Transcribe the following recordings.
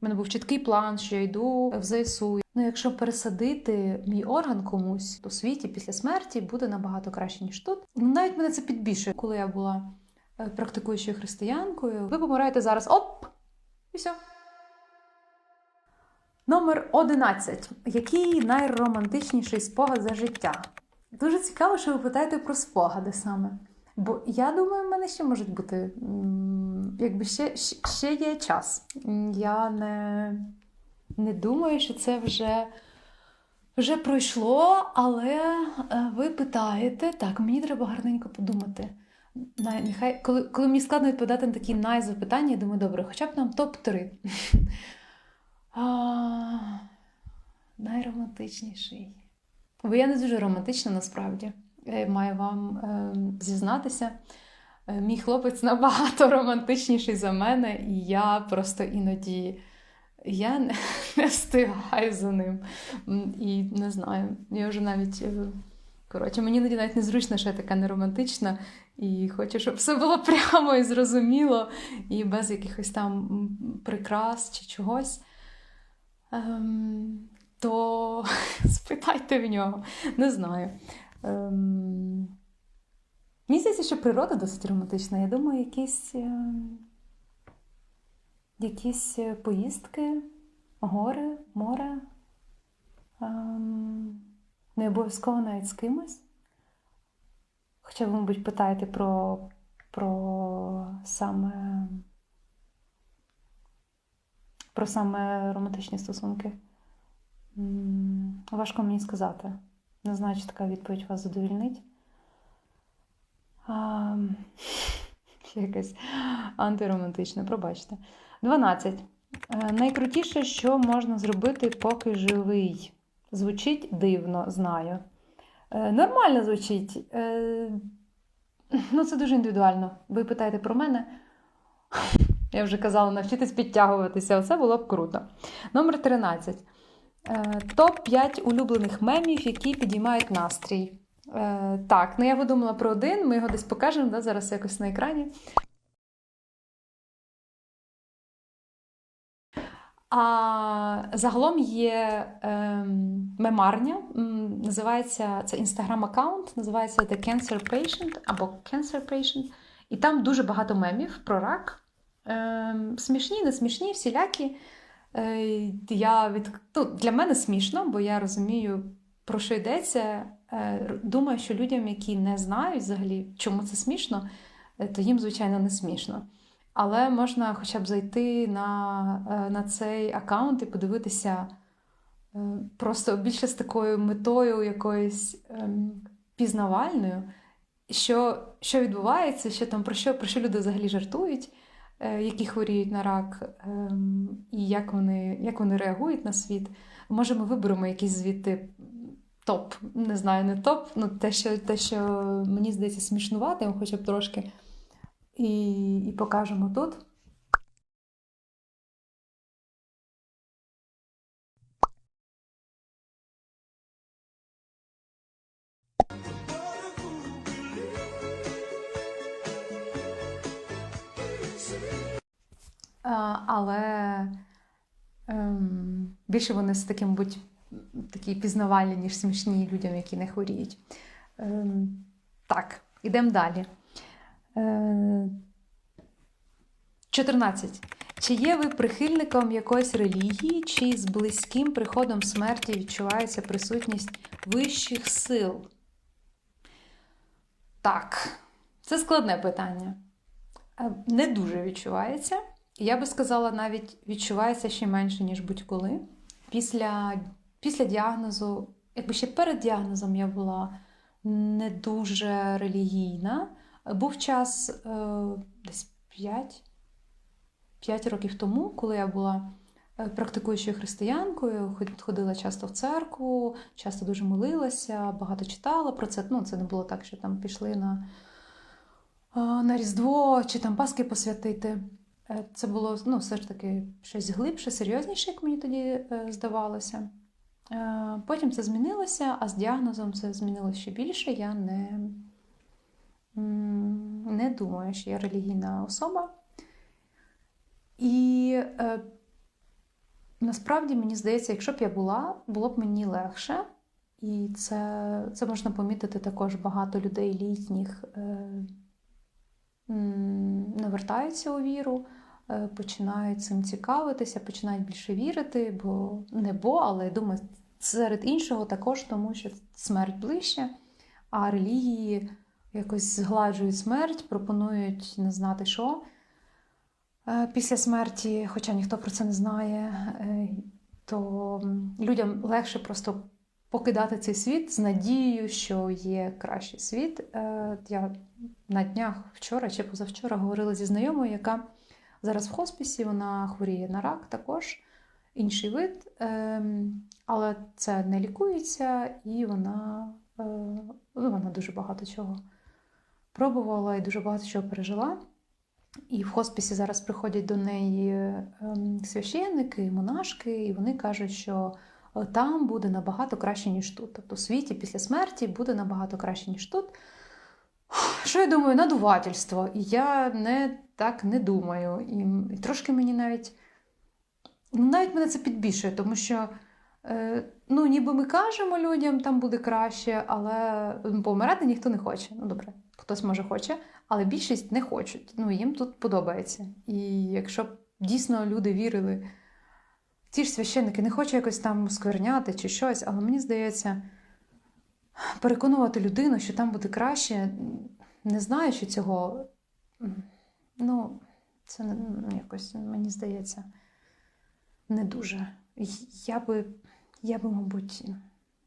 мене був чіткий план, що я йду в ЗСУ. Ну, якщо пересадити мій орган комусь у світі після смерті, буде набагато краще, ніж тут. Ну, навіть мене це підбільшує, коли я була е, практикуючою християнкою. Ви помираєте зараз, оп! І все. Номер 11. Який найромантичніший спогад за життя? Дуже цікаво, що ви питаєте про спогади саме. Бо я думаю, в мене ще можуть бути, якби ще, ще, є час. Я не, не думаю, що це вже, вже пройшло, але е, ви питаєте, так, мені треба гарненько подумати. Нехай, коли, коли мені складно відповідати на такі найзапитання, я думаю, добре, хоча б нам топ-3. А, найромантичніший. Бо я не дуже романтична насправді. Е, Маю вам е, зізнатися. Е, Мій хлопець набагато романтичніший за мене, і я просто іноді я не, не встигаю за ним. І не знаю, я вже навіть. е, Коротше, мені іноді навіть незручно, що я така неромантична, і хочу, щоб все було прямо і зрозуміло, і без якихось там прикрас чи чогось. Ем, то спитайте в нього. Не знаю. Ем, мені здається, що природа досить романтична. Я думаю, якісь, ем, якісь е, поїздки, гори, море. Ем, не обов'язково навіть з кимось. Хоча ви, мабуть, питаєте про, про саме про саме романтичні стосунки. Важко мені сказати. Не знаю, чи така відповідь вас задовільнить. А, ще якась антиромантична, пробачте. 12. Е, Найкрутіше, що можна зробити, поки живий. Звучить дивно, знаю. Е, Нормально звучить. Е, Ну, це дуже індивідуально. Ви питаєте про мене. Я вже казала, навчитись підтягуватися. Оце було б круто. Номер 13. Топ-5 улюблених мемів, які підіймають настрій. Е, так, ну я видумала про один, ми його десь покажемо да, зараз якось на екрані. А загалом є ем, мемарня, називається це інстаграм-аккаунт, називається The Cancer Patient або Cancer Patient. І там дуже багато мемів про рак. Ем, смішні, не смішні, всілякі. Е, я від... ну, для мене смішно, бо я розумію, про що йдеться. Е, думаю, що людям, які не знають взагалі, чому це смішно, е, то їм, звичайно, не смішно. Але можна хоча б зайти на, е, на цей аккаунт і подивитися просто більше з такою метою якоюсь ем, пізнавальною, що, що відбувається, що там, про, що, про що люди взагалі жартують, які хворіють на рак, ем, і як вони, як вони реагують на світ. Може, ми виберемо якийсь звідти топ, не знаю, не топ, ну те, що, те, що мені здається смішнуватим, хоча б трошки. І, і покажемо тут. Але ем, більше вони з таким будь такі пізнавальні, ніж смішні людям, які не хворіють. Ем, так, ідемо далі. Е, 14. Чи є ви прихильником якоїсь релігії, чи з близьким приходом смерті відчувається присутність вищих сил? Так, це складне питання. Е, Не дуже відчувається. Я би сказала, навіть відчувається ще менше, ніж будь-коли. Після, після діагнозу, якби ще перед діагнозом я була не дуже релігійна. Був час е, десь 5, 5 років тому, коли я була е, практикуючою християнкою, ходила часто в церкву, часто дуже молилася, багато читала про це. Ну, це не було так, що там пішли на, е, на Різдво чи там Паски посвятити. Е, Це було ну, все ж таки щось глибше, серйозніше, як мені тоді здавалося. Е, Потім це змінилося, а з діагнозом це змінилося ще більше. Я не, не думаю, що я релігійна особа. І е, насправді мені здається, якщо б я була, було б мені легше. І це, це можна помітити також багато людей літніх е, не вертаються у віру, починають цим цікавитися, починають більше вірити, бо не бо, але думаю, серед іншого також тому, що смерть ближче, а релігії якось згладжують смерть, пропонують не знати що е, після смерті, хоча ніхто про це не знає, е, то людям легше просто покидати цей світ з надією, що є кращий світ. Е, Я на днях вчора чи позавчора говорила зі знайомою, яка зараз в хоспісі, вона хворіє на рак також, інший вид, ем, але це не лікується, і вона, е, ну, вона дуже багато чого пробувала і дуже багато чого пережила. І в хоспісі зараз приходять до неї ем, священники, монашки, і вони кажуть, що е, там буде набагато краще, ніж тут. Тобто в світі після смерті буде набагато краще, ніж тут. Що я думаю, надувательство. І я не так не думаю. І, і трошки мені навіть ну, навіть мене це підбільшує, тому що ну, ніби ми кажемо людям, там буде краще, але помирати ніхто не хоче. Ну, добре, хтось може хоче, але більшість не хочуть. Ну, їм тут подобається. І якщо б дійсно люди вірили, ті ж священники не хочу якось там скверняти чи щось, але мені здається, переконувати людину, що там буде краще, не знаючи цього, ну, це ну, якось, мені здається, не дуже. Я би, я би, мабуть,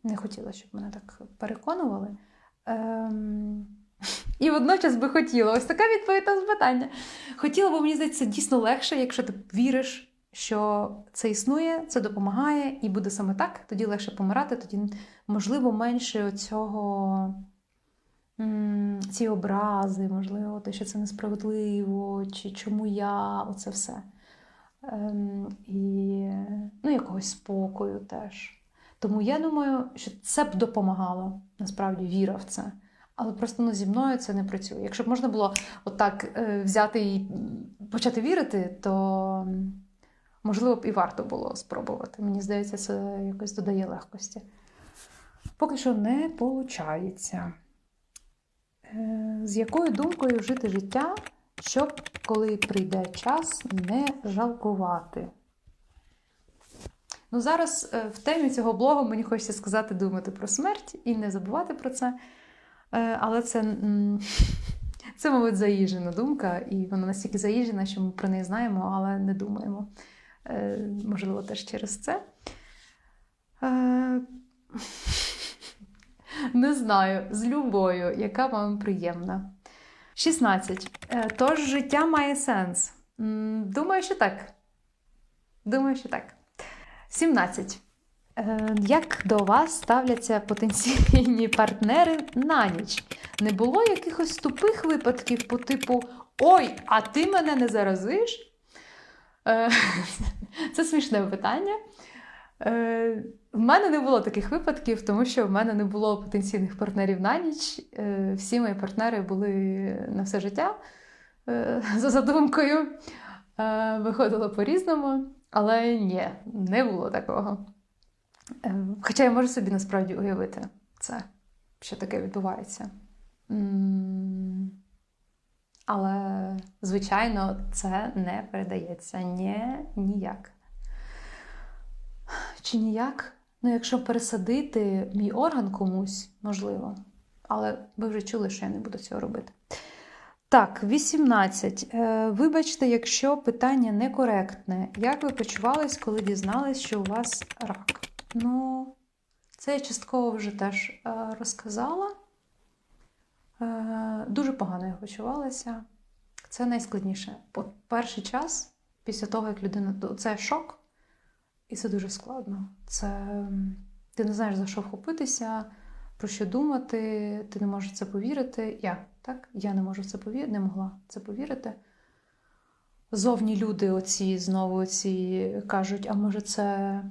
не хотіла, щоб мене так переконували. Ем... І водночас би хотіла. Ось така відповідь на запитання. Хотіла, бо мені здається, дійсно легше, якщо ти віриш, що це існує, це допомагає, і буде саме так, тоді легше помирати, тоді, можливо, менше цього ці образи, можливо, те, що це несправедливо, чи чому я, оце все. Ем, і ну, якогось спокою теж. Тому я думаю, що це б допомагало, насправді, віра в це. Але просто ну, зі мною це не працює. Якщо б можна було отак е, взяти і почати вірити, то можливо б і варто було спробувати. Мені здається, це якось додає легкості. Поки що не виходить. З якою думкою жити життя, щоб коли прийде час, не жалкувати? Ну, зараз е, в темі цього блогу мені хочеться сказати думати про смерть і не забувати про це. Е, але це, це, мабуть, заїжджена думка, і вона настільки заїжджена, що ми про неї знаємо, але не думаємо. Е, можливо, теж через це. Не знаю, з любою, яка вам приємна. 16. Тож життя має сенс. Думаю, що так. Думаю, що так. 17. Як до вас ставляться потенційні партнери на ніч? Не було якихось тупих випадків по типу Ой, а ти мене не заразиш? Е, це смішне питання. Е, в мене не було таких випадків, тому що в мене не було потенційних партнерів на ніч. Е, всі мої партнери були на все життя за задумкою. Виходило по-різному, але ні, не було такого. Хоча я можу собі насправді уявити це, що таке відбувається. Але, звичайно, це не передається Ні, ніяк. Чи ніяк? Ну, якщо пересадити мій орган комусь, можливо. Але ви вже чули, що я не буду цього робити. Так, 18. Е, вибачте, якщо питання некоректне. Як ви почувались, коли дізнались, що у вас рак? Ну, це я частково вже теж е, розказала. Е, дуже погано я почувалася. Це найскладніше. От перший час, після того, як людина. Це шок, і це дуже складно. Це Ти не знаєш, за що вхопитися, про що думати, ти не можеш це повірити. Я так? Я не можу це повірити, не могла це повірити. Зовні люди оці знову оці кажуть, а може це.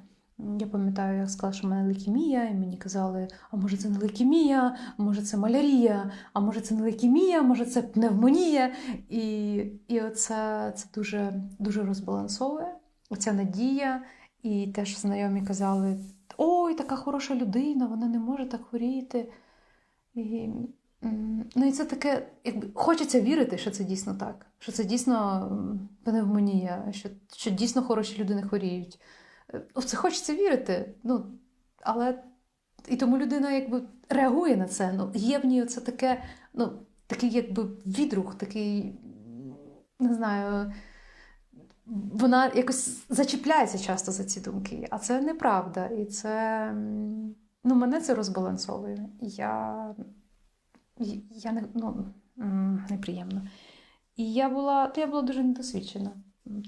Я пам'ятаю, я сказала, що в мене лейкемія, і мені казали, а може це не лейкемія, а може це малярія, а може це не лейкемія, може це пневмонія. І і оце це дуже дуже розбалансовує, оця надія І теж знайомі казали: ой, така хороша людина, вона не може так хворіти. І, ну, і це таке, якби хочеться вірити, що це дійсно так, що це дійсно пневмонія, що, що дійсно хороші люди не хворіють. Е, В це хочеться вірити. Ну, але і тому людина якби реагує на це. Ну, є в ній це таке, ну, такий якби відрух, такий, не знаю, вона якось зачіпляється часто за ці думки, а це неправда. І це ну, мене це розбалансовує. Я, я не, ну, неприємно. І я була, я була дуже недосвідчена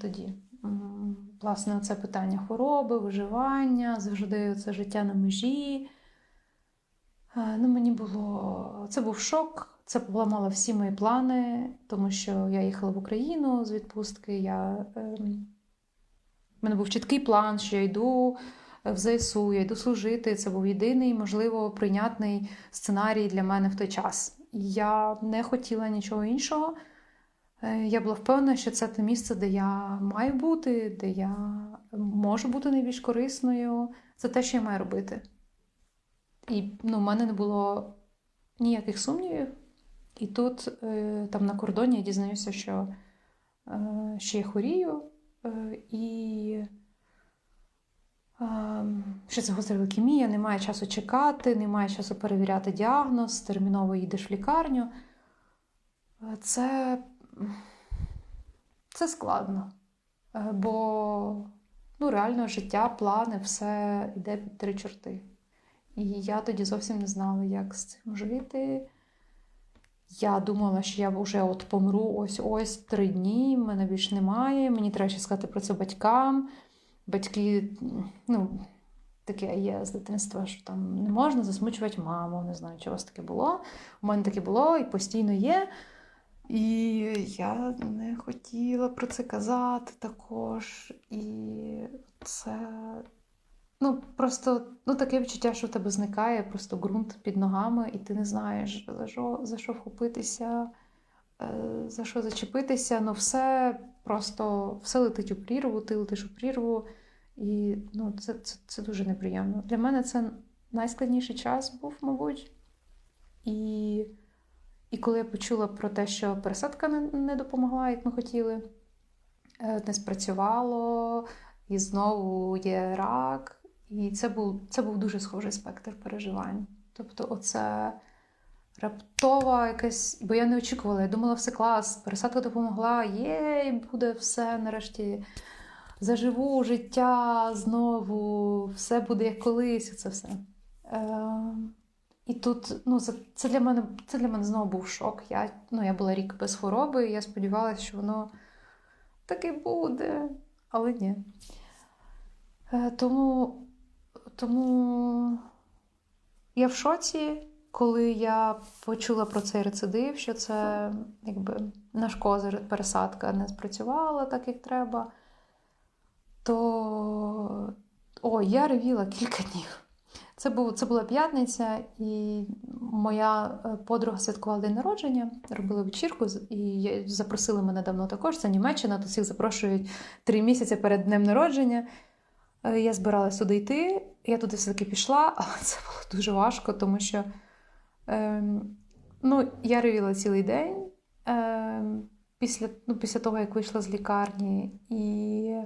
тоді. Власне, це питання хвороби, виживання, завжди це життя на межі. Е, Ну, мені було. Це був шок, це поламало всі мої плани, тому що я їхала в Україну з відпустки. Я, ем, в мене був чіткий план, що я йду е, в ЗСУ, я йду служити. Це був єдиний, можливо, прийнятний сценарій для мене в той час. Я не хотіла нічого іншого. Е, Я була впевнена, що це те місце, де я маю бути, де я можу бути найбільш корисною. Це те, що я маю робити. І ну, в мене не було ніяких сумнівів. І тут, е, там на кордоні, я дізнаюся, що, е, що я хворію, е, і е, що це гостра лейкемія, немає часу чекати, немає часу перевіряти діагноз, терміново їдеш в лікарню. Це, це складно. Бо ну, реально життя, плани, все йде під три чорти. І я тоді зовсім не знала, як з цим жити. Я думала, що я вже от помру ось-ось три дні, мене більше немає. Мені треба ще сказати про це батькам. Батьки, ну, таке є з дитинства, що там не можна засмучувати маму. Не знаю, чи у вас таке було. У мене таке було і постійно є. І я не хотіла про це казати також. І це Ну, просто ну, таке відчуття, що в тебе зникає просто ґрунт під ногами, і ти не знаєш, за що, за що вхопитися, е, за що зачепитися. Ну, все просто все летить у прірву, ти летиш у прірву, і ну, це, це, це дуже неприємно. Для мене це найскладніший час був, мабуть. І, і коли я почула про те, що пересадка не, не допомогла, як ми хотіли, е, не спрацювало, і знову є рак. І це був, це був дуже схожий спектр переживань. Тобто, оце раптова якась. Бо я не очікувала, я думала, все клас, пересадка допомогла, є, буде все нарешті. Заживу життя знову, все буде як колись, це все. Е, і тут, ну, це, це, для мене, це для мене знову був шок. Я, ну, я була рік без хвороби, і я сподівалася, що воно таки буде, але ні. Е, тому, тому я в шоці, коли я почула про цей рецидив, що це якби наш козир пересадка не спрацювала так, як треба, то о, я ревіла кілька днів. Це, був, це була п'ятниця, і моя е, подруга святкувала день народження, робила вечірку, і запросили мене давно також. Це Німеччина, тут всіх запрошують три місяці перед днем народження. Е, Я збиралась туди йти, я туди все-таки пішла, але це було дуже важко, тому що ем, ну, я ревіла цілий день ем, після, ну, після того, як вийшла з лікарні, і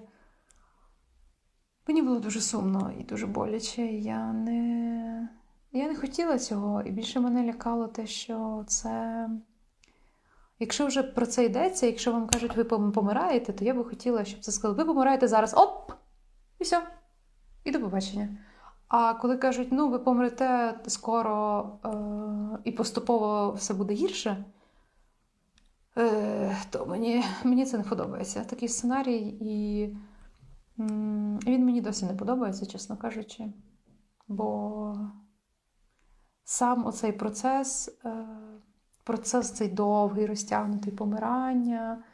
мені було дуже сумно і дуже боляче. Я не, я не хотіла цього, і більше мене лякало те, що це. Якщо вже про це йдеться, якщо вам кажуть, ви помираєте, то я би хотіла, щоб це сказали, ви помираєте зараз, оп! І все. І до побачення. А коли кажуть, ну, ви помрете скоро е- і поступово все буде гірше, е- то мені, мені це не подобається. Такий сценарій, і м, він мені досі не подобається, чесно кажучи. Бо сам оцей процес, е- процес цей довгий, розтягнутий помирання.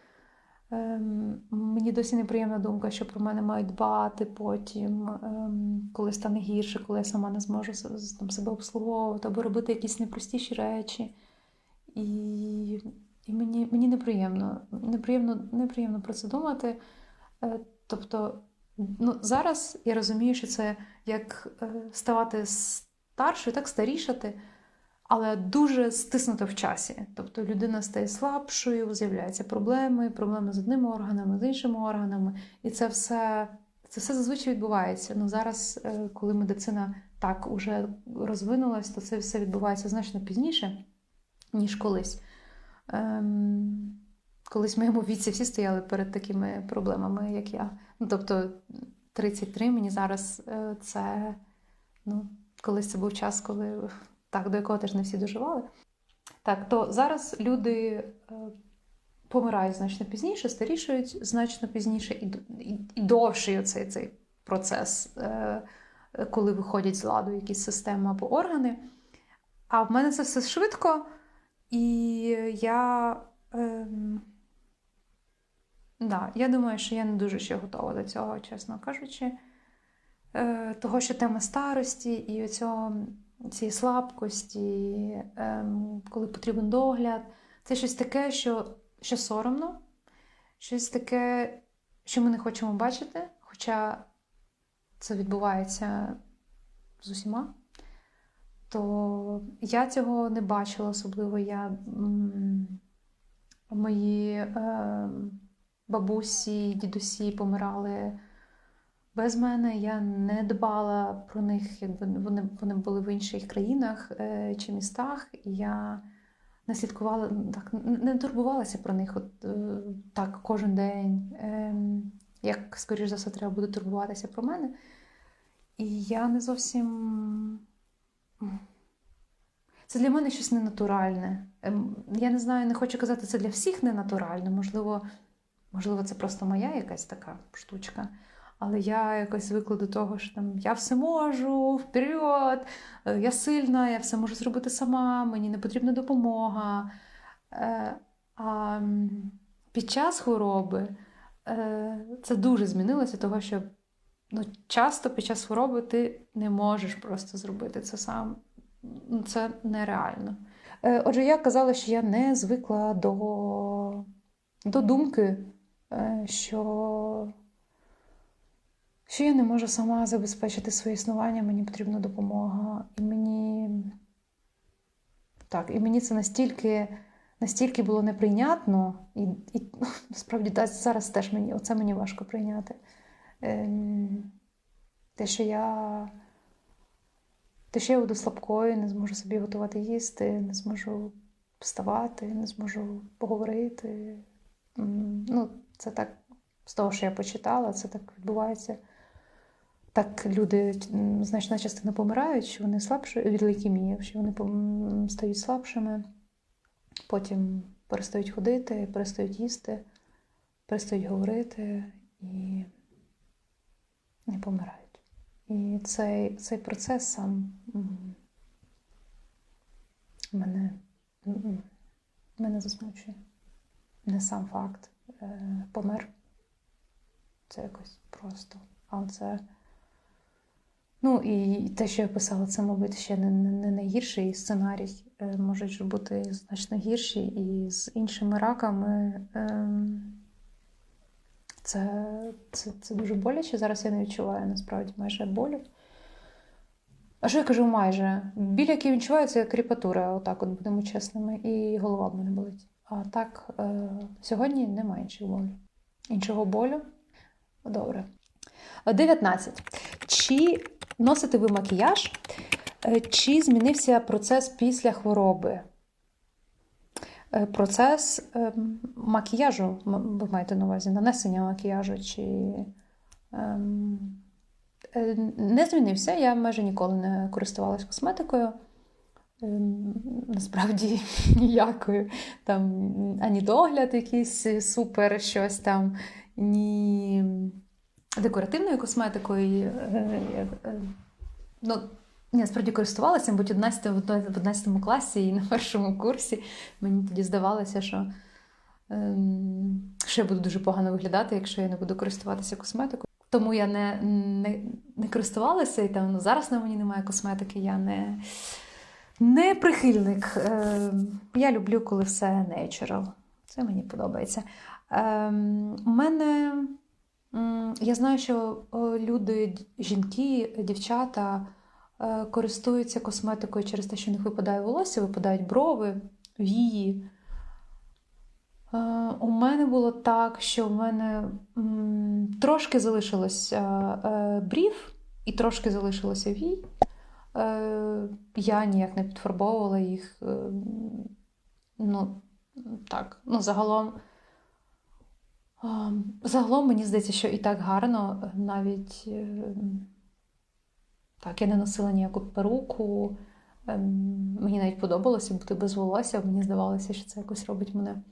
Ем, Мені досі неприємна думка, що про мене мають дбати потім, ем, коли стане гірше, коли я сама не зможу там, себе обслуговувати або робити якісь непростіші речі. І, і мені, мені неприємно, неприємно, неприємно про це думати. Е, Тобто Ну, зараз я розумію, що це як е, ставати старшою, так старішати, але дуже стиснуто в часі. Тобто людина стає слабшою, з'являються проблеми, проблеми з одними органами, з іншими органами. І це все, це все зазвичай відбувається. Ну, зараз, е, коли медицина так уже розвинулась, то це все відбувається значно пізніше, ніж колись. Ем, колись в моєму віці всі стояли перед такими проблемами, як я. Ну, тобто 33 мені зараз е, це, ну, колись це був час, коли так, до якого теж не всі доживали. Так, то зараз люди е, помирають значно пізніше, старішають значно пізніше і, і, і довший оцей цей процес, е, коли виходять з ладу якісь системи або органи. А в мене це все швидко, і я. Ем, Да, я думаю, що я не дуже ще готова до цього, чесно кажучи. Е, Того, що тема старості і оцього, цієї слабкості, е, коли потрібен догляд, це щось таке, що, що соромно, щось таке, що ми не хочемо бачити, хоча це відбувається з усіма. То я цього не бачила, особливо я мої. Е, бабусі, дідусі помирали без мене. Я не дбала про них, якби вони вони були в інших країнах е, чи містах, і я не слідкувала, так, не турбувалася про них от, е, так кожен день. Е, як, скоріш за все, треба буде турбуватися про мене. І я не зовсім. Це для мене щось ненатуральне. Ем, Я не знаю, не хочу казати, це для всіх ненатурально. Можливо, Можливо, це просто моя якась така штучка. Але я якось звикла до того, що там я все можу, вперед, е, я сильна, я все можу зробити сама, мені не потрібна допомога. Е, а під час хвороби е, це дуже змінилося, того що ну, часто під час хвороби ти не можеш просто зробити це сам. Ну, це нереально. Отже, я казала, що я не звикла до, до думки. Що що я не можу сама забезпечити своє існування, мені потрібна допомога. І мені так, і мені це настільки настільки було неприйнятно, і і насправді зараз теж мені оце мені важко прийняти. Ем, те, що я те, що я буду слабкою, не зможу собі готувати їсти, не зможу вставати, не зможу поговорити. Ну, це так, з того, що я почитала, це так відбувається. Так люди, значна частина помирають, що вони слабші від лейкемії, що вони стають слабшими, потім перестають ходити, перестають їсти, перестають говорити і не помирають. І цей цей процес сам мене, мене засмучує. Не сам факт. Е, помер. Це якось просто. А це. Ну, і те, що я писала, це, мабуть, ще не не найгірший сценарій. Е, можуть бути значно гірші. І з іншими раками ем, це це, це дуже боляче. Зараз я не відчуваю насправді майже болю. А що я кажу майже? Біль, який відчуваю, це кріпатура, отак, от будемо чесними, і голова в мене болить. А так, е, сьогодні немає інших болю. Іншого болю. Добре. 19. Чи носите ви макіяж? Е, чи змінився процес після хвороби? Е, процес макіяжу, ви маєте на увазі, нанесення макіяжу, чи ем, не змінився. Я майже ніколи не користувалася косметикою. Ем, насправді ніякою. Там ані догляд якийсь супер, щось там, ні декоративною косметикою. Е, е, ну, я справді користувалася, мабуть, в 11, класі і на першому курсі мені тоді здавалося, що ем, я буду дуже погано виглядати, якщо я не буду користуватися косметикою. Тому я не не, не користувалася, і там ну, зараз на мені немає косметики, я не не прихильник. Е, я люблю, коли все natural. Це мені подобається. Е, у мене Я знаю, що люди, жінки, дівчата е, користуються косметикою через те, що в них випадає волосся, випадають брови, вії. Е, У мене було так, що в мене трошки залишилося е, брів і трошки залишилося вій. Я ніяк не підфарбовувала їх. Ну, так, ну, загалом. Загалом мені здається, що і так гарно, навіть е, так, я не носила ніяку перуку. Ем, Мені навіть подобалося бути без волосся. Мені здавалося, що це якось робить мене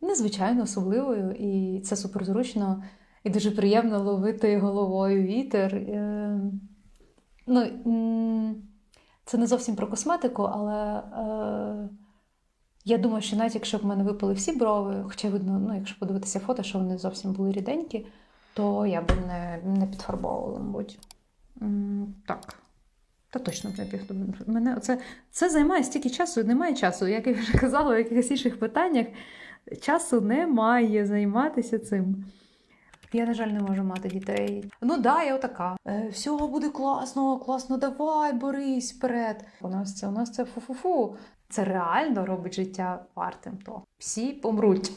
незвичайно особливою, і це суперзручно і дуже приємно ловити головою вітер. Е, Ну, це не зовсім про косметику, але е, я думаю, що навіть якщо б в мене випали всі брови, хоча видно, ну, якщо подивитися фото, що вони зовсім були ріденькі, то я б не, не підфарбовувала, мабуть. Так. Та точно б не підфарбовувала. Мене це, це займає стільки часу, немає часу. Як я вже казала, в якихось інших питаннях, часу немає займатися цим. Я, на жаль, не можу мати дітей. Ну да, я отака. Е, всього буде класно, класно, давай, борись вперед. У нас це, у нас це фу-фу-фу. Це реально робить життя вартим. То всі помруть.